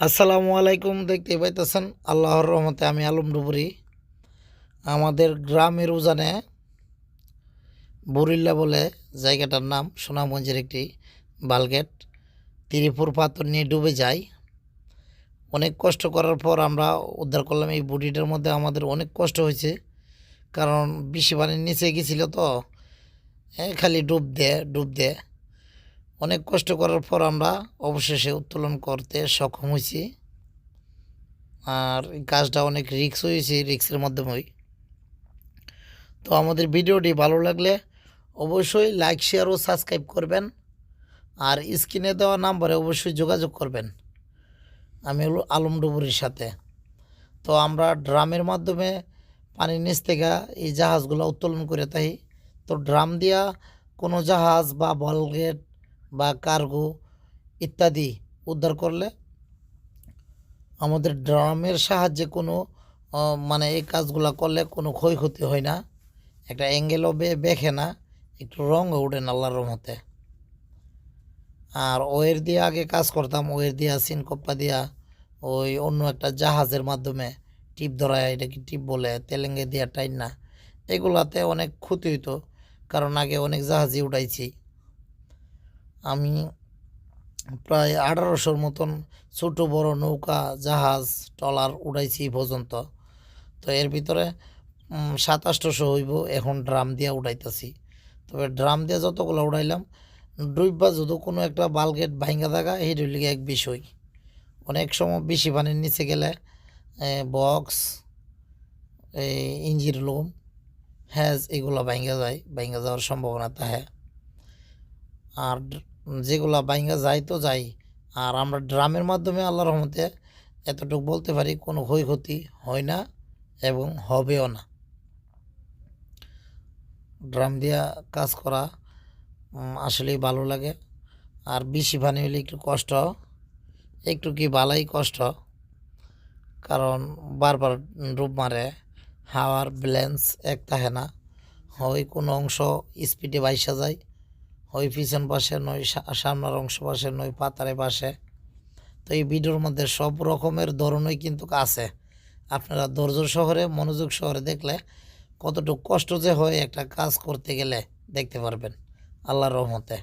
আসসালামু আলাইকুম, দেখতে পাইতেছেন? আল্লাহর রহমতে আমি আলম ডুবুরি। আমাদের গ্রামের উজানে বুরিল্লা বলে জায়গাটার নাম, সুনামগঞ্জের একটি বালগেট। তিরিপুর পাথর নিয়ে ডুবে যায় অনেক কষ্ট করার পর আমরা উদ্ধার করলাম। এই বুটিটার মধ্যে আমাদের অনেক কষ্ট হয়েছে। কারণ বেশি পানির নিচে গেছিল তো খালি ডুব দে ডুব দে। অনেক কষ্ট করার পর আমরা অবশেষে উত্তোলন করতে সক্ষম হয়েছি। আর কাজটা অনেক রিক্স হয়েছে রিক্সের মাধ্যমেই। তো আমাদের ভিডিওটি ভালো লাগলে অবশ্যই লাইক, শেয়ার ও সাবস্ক্রাইব করবেন। আর স্ক্রিনে দেওয়া নাম্বারে অবশ্যই যোগাযোগ করবেন। আমি হলো আলম ডুবুরির সাথে। তো আমরা ড্রামের মাধ্যমে পানির নিচ থেকে এই জাহাজগুলো উত্তোলন করে থাকি। তো ড্রাম দিয়া কোনো জাহাজ বা বলগেট বা কার্গো ইত্যাদি উদ্ধার করলে আমাদের ড্রামের সাহায্যে কোনো মানে এই কাজগুলো করলে কোনো ক্ষয়ক্ষতি হয় না। একটা অ্যাঙ্গেলও বে বেঁকে না, একটু রঙও উঠে না আল্লাহর রহমতে। আর ওয়ের দিয়ে আগে কাজ করতাম, ওয়ের দিয়া সিনকপ্পা দিয়া ওই অন্য একটা জাহাজের মাধ্যমে টিপ ধরায়, এটা কি টিপ বলে তেলেঙ্গে দিয়া টাইন না এগুলাতে অনেক ক্ষতি হইতো। কারণ আগে অনেক জাহাজই উঠাইছি। আমি প্রায় আঠারোশোর মতন ছোট বড় নৌকা জাহাজ ট্রলার উড়াইছি পর্যন্ত। তো এর ভিতরে উম, সাত আটশোশো হইব এখন ড্রাম দিয়ে উড়াইতেছি। তবে ড্রাম দিয়ে যতগুলো উড়াইলাম ডুববা যদি কোনো একটা বালগেট ভাঙ্গা থাকা এই লিগে এক বিষয়। অনেক সময় বেশি পানির নিচে গেলে বক্স ইঞ্জির লোম হ্যাজ এগুলো ভাঙ্গা যায় ভাঙ্গা যাওয়ার সম্ভাবনা থাকে। আর যেগুলা বাইঙ্গা যায় তো যাই। আর আমরা ড্রামের মাধ্যমে আল্লাহ রহমতে এতটুকু বলতে পারি, কোনো ক্ষয়ক্ষতি হয় না এবং হবেও না। ড্রাম দিয়া কাজ করা আসলেই ভালো লাগে। আর বেশি পানি হলে একটু কষ্ট, একটু কি বালাই কষ্ট। কারণ বারবার ডুব মারে, হাওয়ার ব্যালেন্স এক থাকে না। হয় কোনো অংশ স্পিডে বাইসা যায় হয় পিছন পাশে নয় সামনের অংশ পাশে নয়, পাতারে পাশে। তো এই ভিডিওর মধ্যে সব রকমের ধরনই কিন্তু আছে। আপনারা ধৈর্য শহরে মনোযোগ শহরে দেখলে কতটুকু কষ্ট যে হয় একটা কাজ করতে গেলে দেখতে পারবেন। আল্লাহর রহমতে।